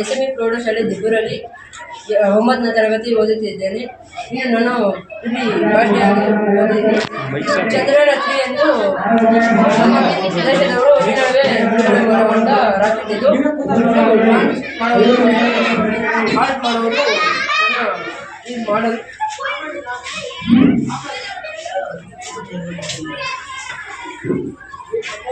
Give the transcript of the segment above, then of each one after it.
S M E ಪ್ರೌಢಶಾಲೆ ದಿಬ್ಬೂರಲ್ಲಿ ಒಂಬತ್ತನೇ ತರಗತಿ ಓದುತ್ತಿದ್ದೇನೆ. ಇನ್ನು ನಾನು ಇಲ್ಲಿ ಓದಿದ್ದೀನಿ ಚಂದ್ರರಾತ್ರಿ ಎಂದು ಪ್ರದೇಶದವರು ಹೊರಗೊಂಡ ರಾತ್ರಿ ಮಾಡುವಂತ ರಾಕೆಟ್ ಇದು ಲಾಂಚ್ ಮಾಡುವುದು ಹಾಲ್ಟ್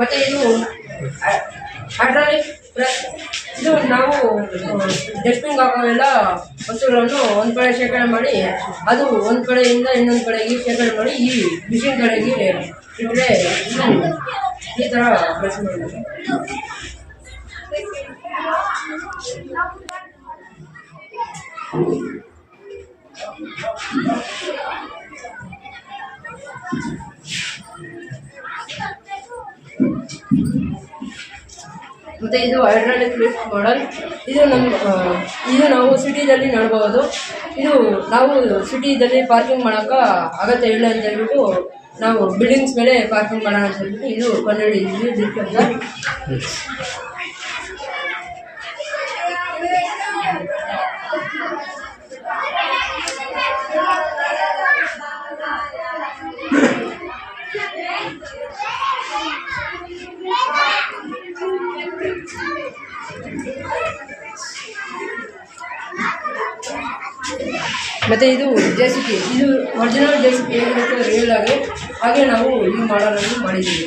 ಮತ್ತೆ ಇದು ಹೈಡ್ರಾಲಿಕ್ ಇದು ನಾವು ಡಸ್ಟಿಂಗ್ ಹಾಕೋವೆಲ್ಲ ವಸ್ತುಗಳನ್ನು ಒಂದು ಕಡೆ ಶೇಖರಣೆ ಮಾಡಿ, ಅದು ಒಂದು ಕಡೆಯಿಂದ ಇನ್ನೊಂದು ಕಡೆಗೆ ಶೇಖರಣೆ ಮಾಡಿ ಈ ಮಿಷಿನ್ ಕಡೆಗೆ ಇಟ್ಟರೆ ಈ ಥರ ಪ್ರೆಸ್ ಮಾಡೋದು. ಮತ್ತೆ ಇದು ಹೈಡ್ರಾಲಿಕ್ ಲಿಫ್ಟ್ ಮಾಡಲ್. ಇದು ನಮ್ಮ ಇದು ನಾವು ಸಿಟಿದಲ್ಲಿ ನೋಡಬಹುದು ಇದು ನಾವು ಸಿಟಿದಲ್ಲಿ ಪಾರ್ಕಿಂಗ್ ಮಾಡೋಕ ಅಗತ್ಯ ಇಲ್ಲ ಅಂತ ಹೇಳ್ಬಿಟ್ಟು ನಾವು ಬಿಲ್ಡಿಂಗ್ಸ್ ಮೇಲೆ ಪಾರ್ಕಿಂಗ್ ಮಾಡೋಣ ಅಂತ ಹೇಳ್ಬಿಟ್ಟು ಇದು ಕಂಡುಹಿಡಿದಿದ್ವಿ ಲಿಫ್ಟ್ ಅಂತ. ಮತ್ತೆ ಇದು ಜೆ ಸಿ ಪಿ ಇದು ಒರಿಜಿನಲ್ ಜೆ ಸಿ ಪಿ ಹೇಗಿರುತ್ತೆ ರಿಯಲ್ ಆಗಿ ಹಾಗೆ ನಾವು ಈ ಮಾಡಲನ್ನು ಮಾಡಿದ್ದೀವಿ.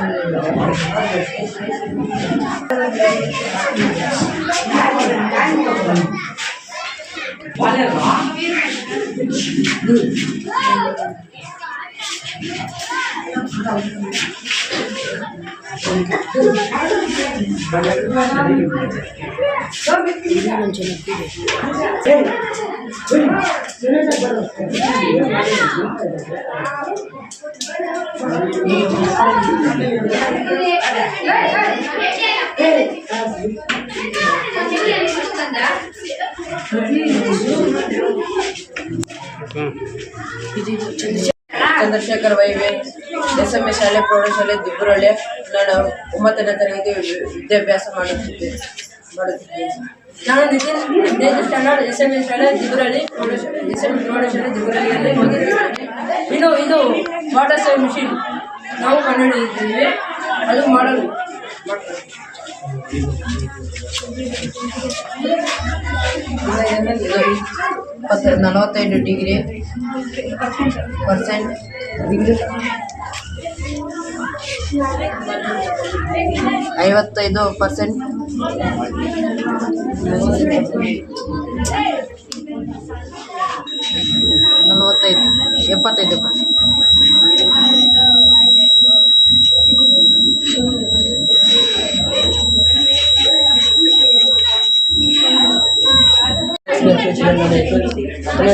저는 ಚಂದ್ರಶೇಖರ್ ವೈವೆ ಎಸ್ ಎಂ ಎಸ್ ಶಾಲೆ ಪ್ರೌಢಶಾಲೆ ದಿಬ್ಬರಳ್ಳಿ ನಾನು ಒಂಬತ್ತನೇ ತರಗತಿ ವಿದ್ಯಾಭ್ಯಾಸ ಮಾಡುತ್ತಿದ್ದೆ ನಾನು Nitin standard S M S ಶಾಲೆ ಪ್ರೌಢಶಾಲೆ ಎಸ್ ಎಂ ಪ್ರೌಢಶಾಲೆ ಇನ್ನು ಇದು ವಾಟರ್ ಸೇವ್ ಮಿಷಿನ್ ನಾವು ಕಂಡುಹಿಡಿದಿದ್ದೇವೆ ಅದು ಮಾಡಲು ಇದು ನಲವತ್ತೈದು ಡಿಗ್ರಿ ಪರ್ಸೆಂಟ್ ಐವತ್ತೈದು ಪರ್ಸೆಂಟ್. ನಲವತ್ತೈದು ಎಪ್ಪತ್ತೈದು ಪರ್ಸೆಂಟ್.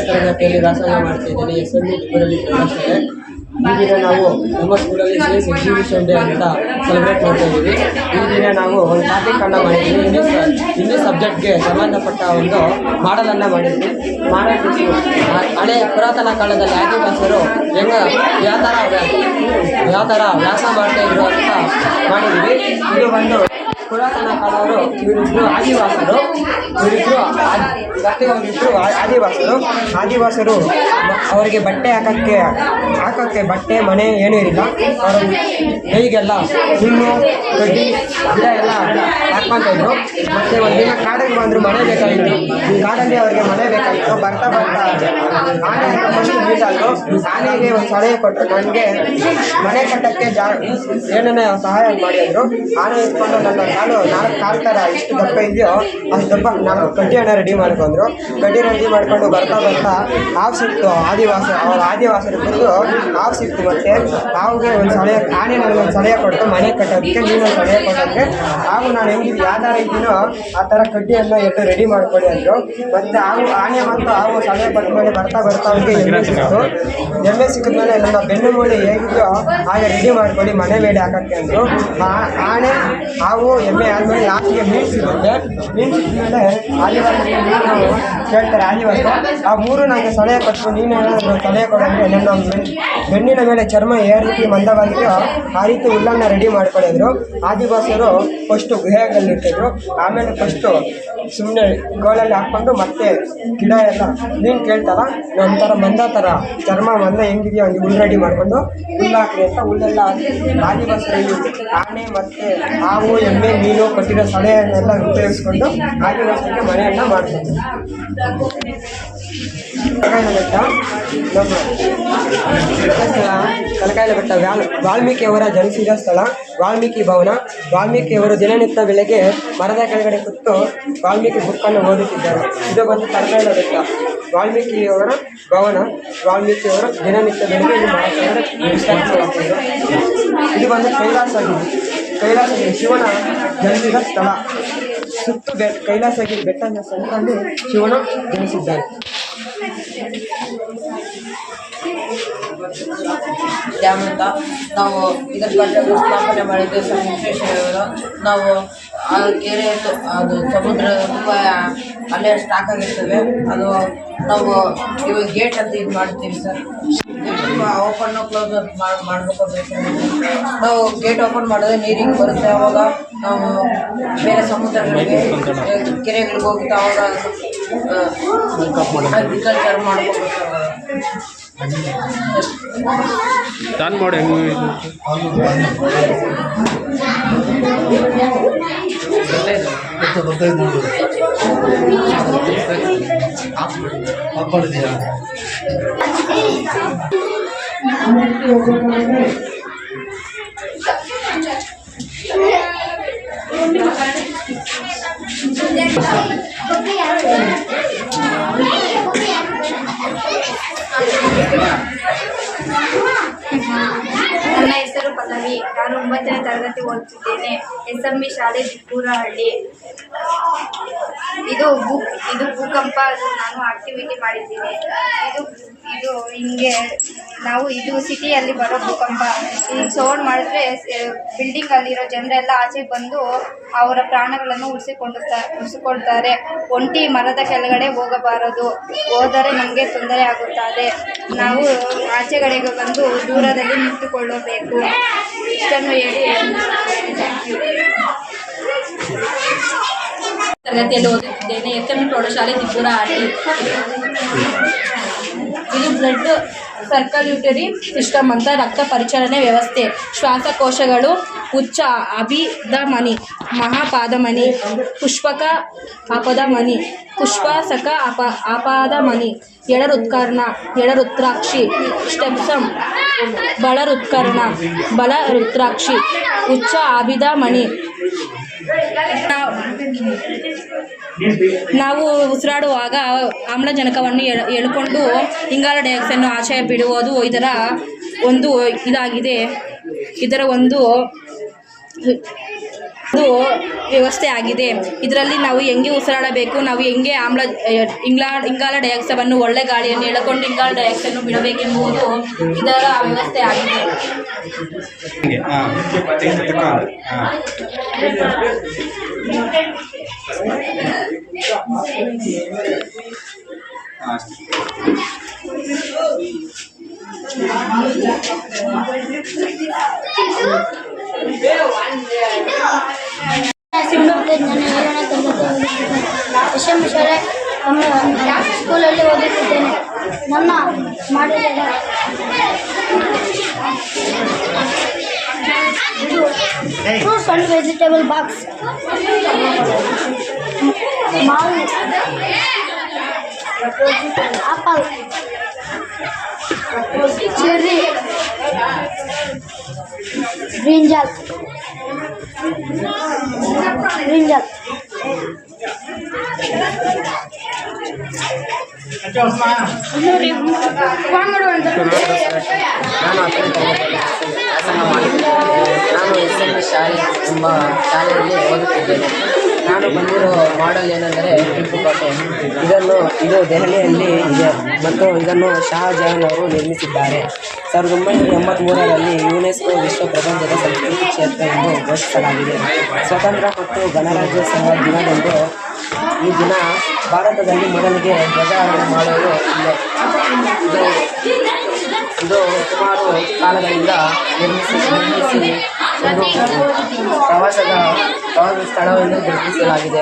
ತರಗತಿಯಲ್ಲಿ ವ್ಯಾಸಂಗ ಮಾಡ್ತಾ ಎಸ್ ಎಂ ಪ್ರವೇಶಿಸಿದೆ ಈ ದಿನ ನಾವು ನಮ್ಮ ಸ್ಕೂಲಲ್ಲಿ ಸೇಲ್ಸ್ ಎಕ್ಸಿಬಿಷನ್ ಡೇ ಅಂತ ಸೆಲೆಬ್ರೇಟ್ ಮಾಡ್ತಾ ಇದ್ದೀವಿ. ಈ ದಿನ ನಾವು ಒಂದು ಟಾಪಿಕ್ ಅನ್ನ ಮಾಡಿದ್ವಿ ಇಂಗ್ಲೀಷ್ ಇಂಗ್ಲೀಷ್ ಸಬ್ಜೆಕ್ಟ್ಗೆ ಸಂಬಂಧಪಟ್ಟ ಒಂದು ಮಾಡಲನ್ನು ಮಾಡಿದ್ವಿ. ಮಾಡಲ್ ಹಳೆ ಪುರಾತನ ಕಾಲದಲ್ಲಿ ಆದಿವಾಸರು ಹೆಂಗ ಯಾವ ಥರ ಯಾವ ಥರ ವ್ಯಾಸ ಮಾಡ್ತಾ ಇದ್ರು ಅಂತ ಮಾಡಿದ್ವಿ. ಇದು ಒಂದು ಪುರಾತನ ಕಾಲವರು ಇವರಿಬ್ರು ಆದಿವಾಸರು ಇವರಿಬ್ರು ಮತ್ತೆ ಆ- ಆದಿವಾಸರು ಆದಿವಾಸರು ಅವರಿಗೆ ಬಟ್ಟೆ ಹಾಕಕ್ಕೆ ಹಾಕಕ್ಕೆ ಬಟ್ಟೆ ಮನೆ ಏನೂ ಇರಲಿಲ್ಲ. ಅವರು ಕೈಗೆಲ್ಲ ಹುಲ್ಲು ಕಡ್ಡಿ ಗಿಡ ಎಲ್ಲ ಹಾಕ್ಕೊಂತ ಇದ್ರು. ಮತ್ತೆ ಒಂದಿನ ಕಾಡಿಗೆ ಬಂದ್ರು ಮನೆ ಬೇಕಾಗಿತ್ತು. ಕಾಡಲ್ಲಿ ಅವರಿಗೆ ಮನೆ ಬೇಕಾಗಿತ್ತು. ಬರ್ತಾ ಬರ್ತಾ ಆನೆ ಫಸ್ಟ್ ಮೀಟಾದ್ರು ಆನೆಗೆ ಒಂದು ಸಲಹೆ ಕೊಟ್ಟರು ನನಗೆ ಮನೆ ಕಟ್ಟಕ್ಕೆ ಜಾ ಏನನ್ನ ಸಹಾಯ ಮಾಡಿದ್ರು. ಆನೆ ಇಟ್ಕೊಂಡು ನನ್ನ ಕಾಲು ನಾಲ್ಕು ಥರ ಎಷ್ಟು ದಪ್ಪ ಇದೆಯೋ ಅಷ್ಟು ದಪ್ಪ ನಾನು ಕಡ್ಡಿ ರೆಡಿ ಮಾಡ್ಕೊಂಡ್ರು. ಕಡ್ಡಿ ರೆಡಿ ಮಾಡ್ಕೊಂಡು ಬರ್ತಾ ಬರ್ತಾ ಹಾವು ಸಿಕ್ತು. ಆದಿವಾಸ, ಅವ್ರ ಆದಿವಾಸರಿಬ್ಬರಿಗೂ ಹಾವು ಸಿಕ್ತು ಮತ್ತೆ ಹಾವುಗೆ ಒಂದು ಸಲಹೆ, ಆನೆ ನನಗೆ ಒಂದು ಸಲಹೆ ಕೊಟ್ಟು ಮನೆ ಕಟ್ಟೋದಕ್ಕೆ ನೀನು ಸಲಹೆ ಕೊಟ್ಟಂಗೆ. ಹಾಗೂ ನಾನು ಹೆಂಗಿದ್ದು ಯಾವ್ದಾರ ಇದ್ದೀನೋ ಆ ಥರ ಕಡ್ಡಿಯನ್ನು ಎದ್ದು ರೆಡಿ ಮಾಡ್ಕೊಳ್ಳಿ ಅಂದರು. ಮತ್ತೆ ಹಾವು, ಆನೆ ಮತ್ತು ಹಾವು ಸಲಹೆ ಕೊಟ್ಮೇಲೆ ಬರ್ತಾ ಬರ್ತಾ ಅವ್ರಿಗೆ ಎಮ್ಮೆ ಸಿಕ್ತು. ಎಮ್ಮೆ ಸಿಕ್ಕಿದ್ಮೇಲೆ ನನ್ನ ಬೆನ್ನು ಮೂಳೆ ಹೇಗಿದೆಯೋ ಹಾಗೆ ರೆಡಿ ಮಾಡ್ಕೊಳ್ಳಿ, ಮನೆ ಮೇಲೆ ಹಾಕಕ್ಕೆ ಅಂದರು. ಆನೆ, ಹಾವು ಎಮ್ಮೆ ಆದಮೇಲೆ ಲಾಸ್ಟ್ಗೆ ಮೀನು ಸಿಗುತ್ತೆ. ಮೀನು ಆದಿವಾಸಿಗೆ ಮೀನು ಕೇಳ್ತಾರೆ ಆದಿವಾಸ. ಆ ಮೂರು ನನಗೆ ಸಲಹೆ ಕೊಟ್ಟು ನೀನು ಸಲಹೆ ಕೊಡೋದ್ರೆ ನನ್ನ ಬೆನ್- ಬೆನ್ನಿನ ಮೇಲೆ ಚರ್ಮ ಯಾವ ರೀತಿ ಮಂದವಾಗಿದೆಯೋ ಆ ರೀತಿ ಹುಲ್ಲನ್ನು ರೆಡಿ ಮಾಡ್ಕೊಂಡಿದ್ರು ಆದಿವಾಸಿಯರು ಫಸ್ಟು ಗುಹೆಯಲ್ಲಿಟ್ಟಿದ್ರು ಆಮೇಲೆ ಫಸ್ಟು ಸುಮ್ಮನೆ ಗೋಳಲ್ಲಿ ಹಾಕ್ಕೊಂಡು ಮತ್ತೆ ಗಿಡ ಎಲ್ಲ ನೀನು ಕೇಳ್ತಾರ ಒಂಥರ ಮಂದ ಥರ ಚರ್ಮ ಮಂದ ಹೆಂಗಿದೆಯೋ ಒಂದು ಹುಲ್ಲು ರೆಡಿ ಮಾಡ್ಕೊಂಡು ಹುಲ್ಲು ಹಾಕಿ ಅಂತ ಹುಲ್ಲೆಲ್ಲ ಹಾಕಿ ಆದಿವಾಸಿಗಳು ಆನೆ ಮತ್ತು ಹಾವು ಎಮ್ಮೆ ಮೀನು ಕೊಟ್ಟಿರೋ ಸಲಹೆಯನ್ನೆಲ್ಲ ಉಪಯೋಗಿಸ್ಕೊಂಡು ಆದಿವಾಸಿಗೆ ಮನೆಯನ್ನು ಮಾಡ್ತಾರೆ ಕಲಕಾಯಿಲೆ ಬೆಟ್ಟ, ನಮ್ಮ ಕಲಕಾಯಿಲೆ ಬೆಟ್ಟ ವ್ಯಾಲ್ ವಾಲ್ಮೀಕಿಯವರ ಜನಿಸಿದ ಸ್ಥಳ, ವಾಲ್ಮೀಕಿ ಭವನ, ವಾಲ್ಮೀಕಿಯವರು ದಿನನಿತ್ಯ ಬೆಳಗ್ಗೆ ಮರದ ಕೆಳಗಡೆ ಕೂತು ವಾಲ್ಮೀಕಿ ಬುಕ್ಕನ್ನು ಓದುತ್ತಿದ್ದಾರೆ. ಇದು ಬಂದು ಕಲಕಾಯಿಲೆ ಬೆಟ್ಟ. ವಾಲ್ಮೀಕಿಯವರ ಭವನ, ವಾಲ್ಮೀಕಿಯವರು ದಿನನಿತ್ಯ ಬೆಳಗ್ಗೆ ಇದು. ಇದು ಬಂದು ಕೈಲಾಸಗಿರಿ ಕೈಲಾಸಗಿರಿ ಶಿವನ ಜನಿಸಿದ ಸ್ಥಳ. ಸುತ್ತು ಬೆ ಕೈಲಾಸಗಿರಿ ಬೆಟ್ಟನ ಸಂತಲ್ಲಿ ಶಿವನ ಜನಿಸಿದ್ದಾನೆ ಡ್ಯಾಮ್ ಅಂತ ನಾವು ಇದರ ಬಗ್ಗೆ ಸ್ಥಾಪನೆ ಮಾಡಿದ್ದು ವಿಶ್ವೇಶ್ವರಯ್ಯನವರು ನಾವು ಆ ಕೆರೆಯಲ್ಲಿ ಅದು ಸಮುದ್ರ ತುಂಬ ಅಲ್ಲೇ ಸ್ಟಾಕ್ ಆಗಿರ್ತವೆ ಅದು ನಾವು ಇವಾಗ ಗೇಟ್ ಅಂತ ಇದು ಮಾಡ್ತೀವಿ ಸರ್. ಓಪನ್ ಕ್ಲೋಸ್ ಮಾಡಬೇಕು ನಾವು ಗೇಟ್ ಓಪನ್ ಮಾಡಿದ್ರೆ ನೀರಿಗೆ ಬರುತ್ತೆ ಅವಾಗ. ನಾವು ಬೇರೆ ಸಮುದ್ರಗಳಿಗೆ ಕೆರೆಗಳಿಗೆ ಹೋಗುತ್ತೆ ಅವಾಗ ಅಗ್ರಿಕಲ್ಚರ್ ಮಾಡ್ಬೇಕು ಚಾನ್ ಮಾಡಿ ಹೆಂಗೆ ನನ್ನ ಒಂಬತ್ತನೇ ತರಗತಿ ಓದುತ್ತಿದ್ದೇನೆ ಎಸ್ ಎಂ ಬಿ ಶಾಲೆ ದಿಕ್ಕೂರಹಳ್ಳಿ ಇದು ಭೂ ಇದು ಭೂಕಂಪ ನಾನು ಆಕ್ಟಿವಿಟಿ ಮಾಡಿದ್ದೀನಿ. ಇದು ಇದು ಹಿಂಗೆ ನಾವು ಇದು ಸಿಟಿಯಲ್ಲಿ ಬರೋ ಭೂಕಂಪ. ಈ ಸೌಂಡ್ ಮಾಡಿದ್ರೆ ಬಿಲ್ಡಿಂಗ್ ಅಲ್ಲಿರೋ ಜನರೆಲ್ಲ ಆಚೆ ಬಂದು ಅವರ ಪ್ರಾಣಗಳನ್ನು ಉಳಿಸಿಕೊಂಡು ಉಳಿಸಿಕೊಳ್ತಾರೆ. ಒಂಟಿ ಮರದ ಕೆಳಗಡೆ ಹೋಗಬಾರದು. ಹೋದರೆ ನಮಗೆ ತೊಂದರೆ ಆಗುತ್ತದೆ. ನಾವು ಆಚೆಗಡೆಗೆ ಬಂದು ದೂರದಲ್ಲಿ ನಿಂತುಕೊಳ್ಳಬೇಕು. ಇಷ್ಟನ್ನು ಹೇಳಿ ಥ್ಯಾಂಕ್ ಯು ತರಗತಿಯಲ್ಲಿ ಓದುತ್ತಿದ್ದೇನೆ ಎಸ್ ಎಂ ಪ್ರೌಢಶಾಲೆ ದಿಬ್ಬೂರ ಹಳ್ಳಿ ಇದು ಬ್ಲಡ್ ಸರ್ಕಲ್ಯೂಟರಿ ಸಿಸ್ಟಮ್ ಅಂತ ರಕ್ತ ಪರಿಚಲನೆ ವ್ಯವಸ್ಥೆ, ಶ್ವಾಸಕೋಶಗಳು ಉಚ್ಚ ಅಭಿಧಮನಿ, ಮಹಾಪಾದಮನಿ, ಪುಷ್ಪಕ ಅಪದಮನಿ ಪುಷ್ಪಾಸಕ ಅಪ ಅಪಾದಮನಿ ಎಡರುತ್ಕರ್ಣ ಎಡರುತ್ರಾಕ್ಷಿ ಸ್ಟೆಪ್ಸಮ್, ಬಳರುತ್ಕರ್ಣ ಬಲ ರುದ್ರಾಕ್ಷಿ ಉಚ್ಚ ಅಭಿಧಮನಿ ನಾವು ಉಸಿರಾಡುವಾಗ ಆಮ್ಲಜನಕವನ್ನು ಎಳ್ಕೊಂಡು ಇಂಗಾಲ ಡೈಆಕ್ಸೈಡ್ ಆಶಯ ಬಿಡುವುದು ಇದರ ಒಂದು ಇದಾಗಿದೆ. ಇದರ ಒಂದು ಇದು ವ್ಯವಸ್ಥೆ ಆಗಿದೆ. ಇದರಲ್ಲಿ ನಾವು ಹೆಂಗೆ ಉಸಿರಾಡಬೇಕು, ನಾವು ಹೆಂಗೆ ಆಮ್ಲ ಇಂಗ್ಲಾ, ಇಂಗಾಲ ಡೈಆಕ್ಸೈಡನ್ನು ಒಳ್ಳೆ ಗಾಳಿಯನ್ನು ಎಳ್ಕೊಂಡು ಇಂಗಾಲ ಡೈಆಕ್ಸೈಡನ್ನು ಬಿಡಬೇಕೆಂಬುದು ಇದರ ವ್ಯವಸ್ಥೆ ಆಗಿದೆ. ಶಾಲೆ ನಮ್ಮ ಸ್ಕೂಲಲ್ಲಿ ಓದುತ್ತಿದ್ದೇನೆ. ನನ್ನ ಮಾಡಿದ ಫ್ರೂಟ್ಸ್ ಆ್ಯಂಡ್ ವೆಜಿಟೇಬಲ್ ಬಾಕ್ಸ್ ಮಾವು ಆಪಲ್ ಚೆರ್ರಿ ಬ್ರಿಂಜಾಲ್ ಬ್ರಿಂಜಾಲ್ ನಾನು ಹತ್ತನೇ ತರಗತಿಯಲ್ಲಿ ವ್ಯಾಸಂಗ ಮಾಡುತ್ತಿದ್ದೇನೆ ನಾನು ಎಸ್ ಎಲ್ ಶಾಲೆ ಎಂಬ ಶಾಲೆಯಲ್ಲಿ ಓದುತ್ತಿದ್ದೇನೆ ನಾನು ಬಂದಿರೋ ಮಾಡಲ್ ಏನೆಂದರೆ ಟಿಪ್ಪು ಕೋಟೆ ಇದನ್ನು ಇದು ದೆಹಲಿಯಲ್ಲಿ ಇದೆ. ಮತ್ತು ಇದನ್ನು ಶಹಜಹಾನ್ ಅವರು ನಿರ್ಮಿಸಿದ್ದಾರೆ. ಸಾವಿರದ ಒಂಬೈನೂರ ಎಂಬತ್ತ್ಮೂರರಲ್ಲಿ ಯುನೆಸ್ಕೋ ವಿಶ್ವ ಪ್ರಪಂಚದ ಸಂಸ್ಕೃತಿ ಕ್ಷೇತ್ರ ಎಂದು ಘೋಷಿಸಲಾಗಿದೆ. ಸ್ವತಂತ್ರ ಮತ್ತು ಗಣರಾಜ್ಯೋತ್ಸವ ದಿನದಂದು ಈ ದಿನ ಭಾರತದಲ್ಲಿ ಮೊದಲಿಗೆ ಧ್ವಜಾರೋಹಣ ಮಾಡುವುದು ಇದೆ. ಇದು ಇದು ಸುಮಾರು ಕಾಲಗಳಿಂದ ನಿರ್ಮಿಸಿ ನಿರ್ಮಿಸಿ ಪ್ರವಾಸದ ಪ್ರವಾಸ ಸ್ಥಳವನ್ನು ಗುರುತಿಸಲಾಗಿದೆ.